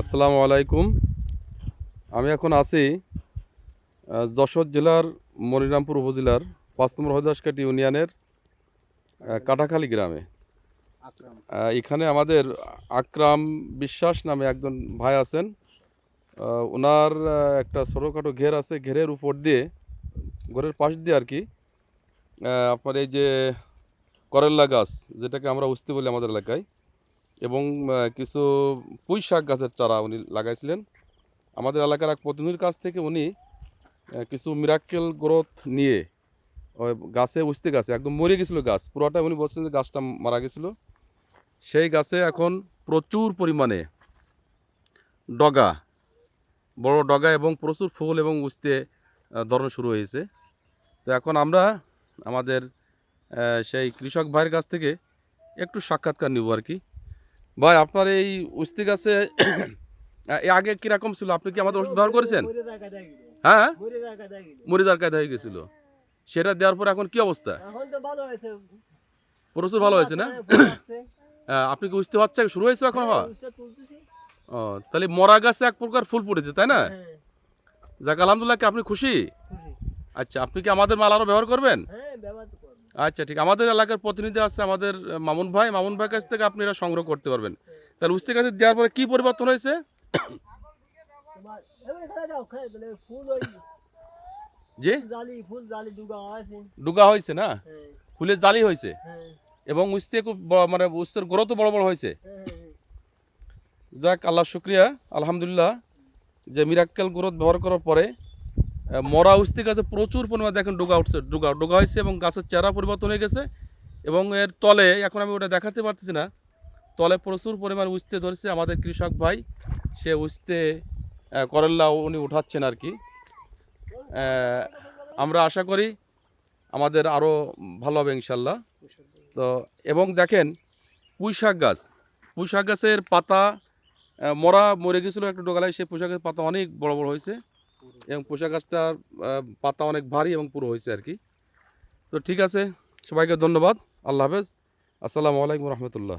আসসালামু আলাইকুম। আমি এখন আছি যশোর জেলার মনিরামপুর উপজেলার পাঁচ নম্বর হরিদাসকাটি ইউনিয়নের কাটাখালী গ্রামে। এখানে আমাদের আকরাম বিশ্বাস নামে একজন ভাই আছেন। ওনার একটা ছোটোখাটো ঘের আছে ঘেরের উপর দিয়ে ঘরের পাশ দিয়ে আর কি আপনার এই যে করল্লা গাছ যেটাকে আমরা উস্তি বলি আমাদের এলাকায় এবং কিছু পুঁই শাক গাছের চারা উনি লাগাইছিলেন। আমাদের এলাকার এক প্রতিনিধির কাছ থেকে উনি কিছু মিরাক্কেল গ্রোথ নিয়ে ওই গাছে উস্তি গাছে একদম মরে গেছিল গাছ পুরোটা উনি বলছেন যে গাছটা মারা গেছিল। সেই গাছে এখন প্রচুর পরিমাণে ডগা বড় ডগা এবং প্রচুর ফুল এবং আহ, ধরন শুরু হয়েছে। তো এখন আমরা আমাদের সেই কৃষক ভাইয়ের কাছ থেকে একটু সাক্ষাৎকার নিব আর কি। ভাই আপনার এই উস্তি গাছে আগে কীরকম ছিল? আপনি কি আমাদের ওষুধ ব্যবহার করেছেন। হ্যাঁ। মরিদার কায়দা হয়ে গেছিল। সেটা দেওয়ার পর এখন কি অবস্থা? প্রচুর ভালো হয়েছে না? ফুল আপনি কি উস্তি হচ্ছে? শুরু হয়েছে এখন হওয়া? ও তাহলে মরা গাছে এক প্রকার ফুল পড়েছে তাই না? হ্যাঁ, যাক আলহামদুলিল্লাহ কি আপনি খুশি। আচ্ছা আপনি কি আমাদের মাল আরও ব্যবহার করবেন? হ্যাঁ, ব্যবহার। আচ্ছা ঠিক। আমাদের এলাকার প্রতিনিধি আছে আমাদের মামুন ভাই। মামুন ভাইয়ের কাছ থেকে আপনি এটা সংগ্রহ করতে পারবেন। তাহলে উস্তি গাছে দেওয়ার পরে কি পরিবর্তন হয়েছে? যে? ডুগা হয়েছে না? ফুলের জালি হয়েছে? হ্যাঁ, এবং উস্তে খুব মানে উস্তের গ্রোথ বড় বড় হয়েছে। হ্যাঁ, হ্যাঁ। যাক আল্লাহ শুক্রিয়া আলহামদুলিল্লাহ। যে মিরাক্কেল গ্রোথ ব্যবহার করার পরে মরা উস্তি গাছে প্রচুর পরিমাণে দেখেন ডোগা উঠছে, ডোগা ডোগা হয়েছে এবং গাছের চেহারা পরিবর্তন হয়ে গেছে এবং এর তলে, এখন আমি ওটা দেখাতে পারতেছি না, তলে প্রচুর পরিমাণ উস্তে ধরেছে আমাদের কৃষক ভাই, সে উস্তে করল্লা উনি উঠাচ্ছেন আর কি। আমরা আশা করি আমাদের আরও ভালো হবে ইনশাল্লাহ। তো, এবং দেখেন পুঁই শাক গাছ, পুঁই শাক গাছের পাতা মরা মরে গেছিল একটা ডোগালায় সেই পুঁই শাকের পাতা অনেক বড় বড় হয়েছে। এবং পোশাক গাছটার পাতা অনেক ভারী এবং পুরো হয়েছে আর কি। তো ঠিক আছে, সবাইকে ধন্যবাদ, আল্লাহ হাফেজ। আসসালামু আলাইকুম রহমতুল্লাহ।